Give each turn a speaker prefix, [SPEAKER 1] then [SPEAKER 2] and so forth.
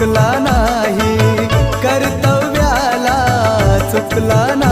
[SPEAKER 1] चुकला नाही. कर्तव्याला चुकला नाही.